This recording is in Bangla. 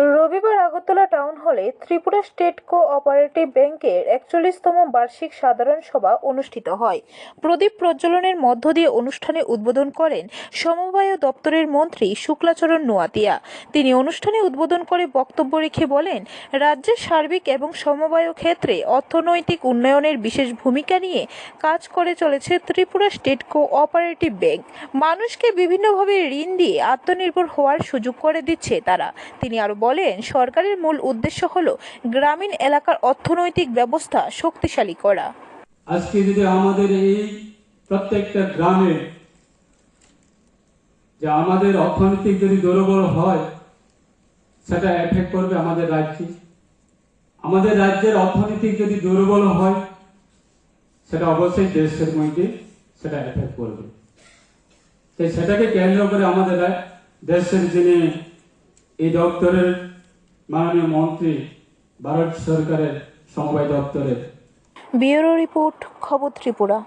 রবিবার আগরতলা টাউন হলে ত্রিপুরা স্টেট কো অপারেটিভ ব্যাংকের একচল্লিশতম বার্ষিক সাধারণ সভা অনুষ্ঠিত হয়। প্রদীপ প্রজ্বলনের মধ্য দিয়ে অনুষ্ঠানে উদ্বোধন করেন সমবায় দপ্তরের মন্ত্রী শুক্লাচরণ নোয়াতিয়া। তিনি অনুষ্ঠানে উদ্বোধন করে বক্তব্য রেখে বলেন, রাজ্যের সার্বিক এবং সমবায় ক্ষেত্রে অর্থনৈতিক উন্নয়নের বিশেষ ভূমিকা নিয়ে কাজ করে চলেছে Tripura state cooperative bank. মানুষকে বিভিন্নভাবে ঋণ দিয়ে আত্মনির্ভর হওয়ার সুযোগ করে দিচ্ছে তারা। তিনি আরও বলেন, সরকারের মূল উদ্দেশ্য হল গ্রামীণ এলাকার অর্থনৈতিক ব্যবস্থা শক্তিশালী করা। আজকে যদি আমাদের এই প্রত্যেকটা গ্রামে যে আমাদের অর্থনৈতিক যদি দুর্বল হয়, সেটা এফেক্ট করবে আমাদের রাজ্যে। আমাদের রাজ্যের অর্থনৈতিক যদি দুর্বল হয়, সেটা অবশ্যই দেশের মধ্যে সেটা এফেক্ট করবে। তাই সেটাকে কেন্দ্র করে আমাদের দেশের যিনি এই দপ্তরের মাননীয় মন্ত্রী ভারত সরকারের সমবায় দপ্তরের। ব্যুরো রিপোর্ট খবর ত্রিপুরা।